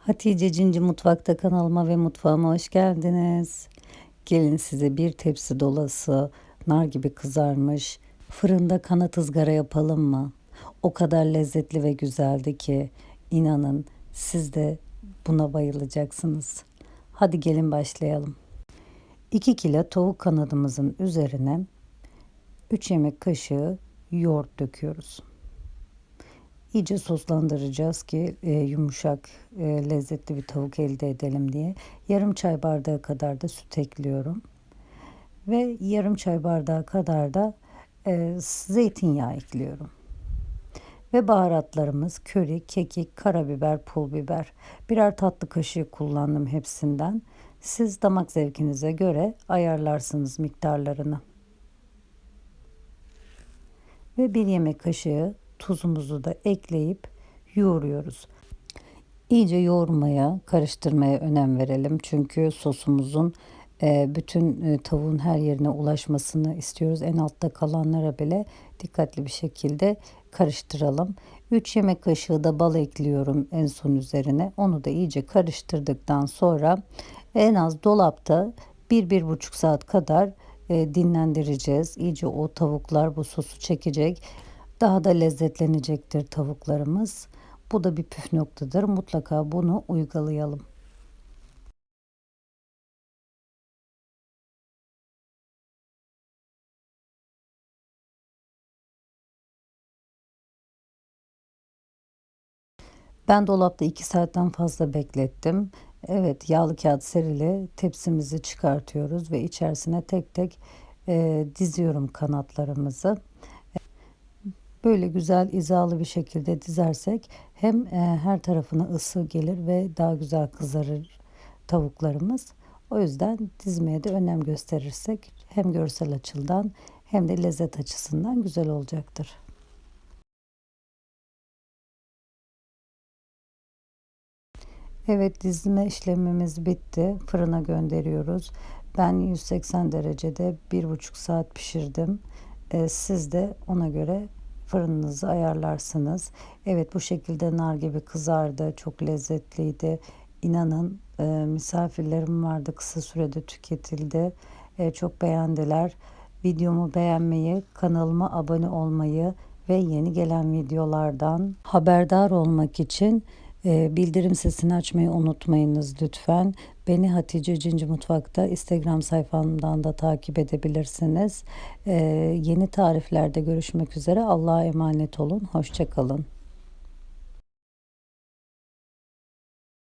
Hatice Cinci Mutfak'ta kanalıma ve mutfağıma hoş geldiniz. Gelin size bir tepsi dolusu nar gibi kızarmış fırında kanat ızgara yapalım mı? O kadar lezzetli ve güzeldi ki inanın siz de buna bayılacaksınız. Hadi gelin başlayalım. 2 kilo tavuk kanadımızın üzerine 3 yemek kaşığı yoğurt döküyoruz. İyice soslandıracağız ki e, yumuşak, e, lezzetli bir tavuk elde edelim diye. Yarım çay bardağı kadar da süt ekliyorum. Ve yarım çay bardağı kadar da e, zeytinyağı ekliyorum. Ve baharatlarımız köri, kekik, karabiber, pul biber. Birer tatlı kaşığı kullandım hepsinden. Siz damak zevkinize göre ayarlarsınız miktarlarını. Ve bir yemek kaşığı tuzumuzu da ekleyip yoğuruyoruz. İyice yoğurmaya, karıştırmaya önem verelim. Çünkü sosumuzun e, bütün e, tavuğun her yerine ulaşmasını istiyoruz. En altta kalanlara bile dikkatli bir şekilde karıştıralım. 3 yemek kaşığı da bal ekliyorum en son üzerine. Onu da iyice karıştırdıktan sonra en az dolapta 1-1,5 saat kadar e, dinlendireceğiz. İyice o tavuklar bu sosu çekecek. Daha da lezzetlenecektir tavuklarımız. Bu da bir püf noktadır. Mutlaka bunu uygulayalım. Ben dolapta 2 saatten fazla beklettim. Evet yağlı kağıt serili tepsimizi çıkartıyoruz ve içerisine tek tek e, diziyorum kanatlarımızı. Böyle güzel izalı bir şekilde dizersek hem e, her tarafına ısı gelir ve daha güzel kızarır tavuklarımız. O yüzden dizmeye de önem gösterirsek hem görsel açıdan hem de lezzet açısından güzel olacaktır. Evet dizme işlemimiz bitti. Fırına gönderiyoruz. Ben 180 derecede 1,5 saat pişirdim. Ee, siz de ona göre fırınınızı ayarlarsınız. Evet bu şekilde nar gibi kızardı. Çok lezzetliydi. İnanın e, misafirlerim vardı kısa sürede tüketildi. E, çok beğendiler. Videomu beğenmeyi, kanalıma abone olmayı ve yeni gelen videolardan haberdar olmak için e, bildirim sesini açmayı unutmayınız lütfen. Beni Hatice Cinci Mutfak'ta Instagram sayfamdan da takip edebilirsiniz. E, yeni tariflerde görüşmek üzere. Allah'a emanet olun. Hoşçakalın.